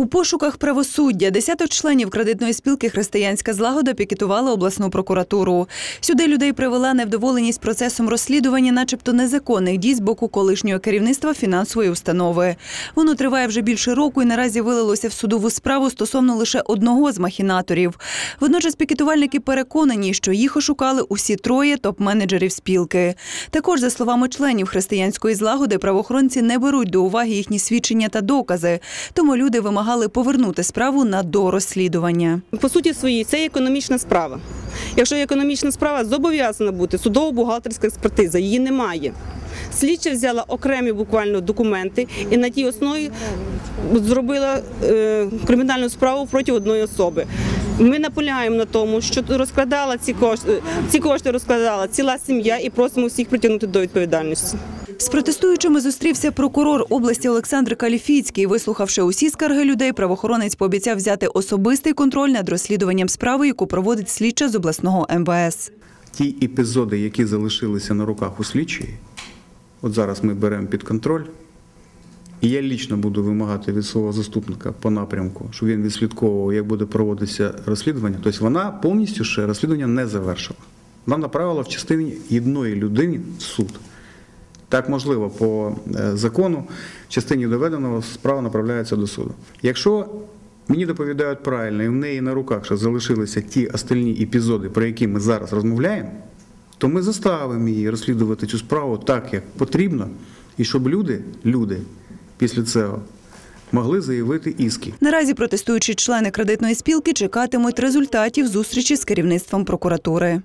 У пошуках правосуддя десяток членів кредитної спілки Християнська злагода пікетували обласну прокуратуру. Сюди людей привела невдоволеність процесом розслідування, начебто незаконних дій з боку колишнього керівництва фінансової установи. Воно триває вже більше року і наразі вилилося в судову справу стосовно лише одного з махінаторів. Водночас пікетувальники переконані, що їх ошукали усі троє топ-менеджерів спілки. Також, за словами членів християнської злагоди, правоохоронці не беруть до уваги їхні свідчення та докази. Тому люди вимагали повернути справу на дорозслідування. По суті своїй, це економічна справа. Якщо економічна справа, зобов'язана бути судово-бухгалтерська експертиза. Її немає. Слідча взяла окремі буквально документи і на тій основі зробила е, кримінальну справу проти одної особи. Ми наполягаємо на тому, що розкрадала ці кошти, ці кошти розкладала ціла сім'я і просимо всіх притягнути до відповідальності. З протестуючими зустрівся прокурор області Олександр Каліфіцький. Вислухавши усі скарги людей, правоохоронець пообіцяв взяти особистий контроль над розслідуванням справи, яку проводить слідча з обласного МВС. Ті епізоди, які залишилися на руках у слідчої, от зараз ми беремо під контроль. Я лічно буду вимагати від свого заступника по напрямку, щоб він відслідковував, як буде проводитися розслідування. Тобто вона повністю ще розслідування не завершила. Вона направила в частині одної людини в суд. Так можливо, по е, закону, в частині доведеного справа направляється до суду. Якщо мені доповідають правильно, і в неї на руках ще залишилися ті остальні епізоди, про які ми зараз розмовляємо, то ми заставимо її розслідувати цю справу так, як потрібно, і щоб люди, люди після цього могли заявити іски. Наразі протестуючі члени кредитної спілки чекатимуть результатів зустрічі з керівництвом прокуратури.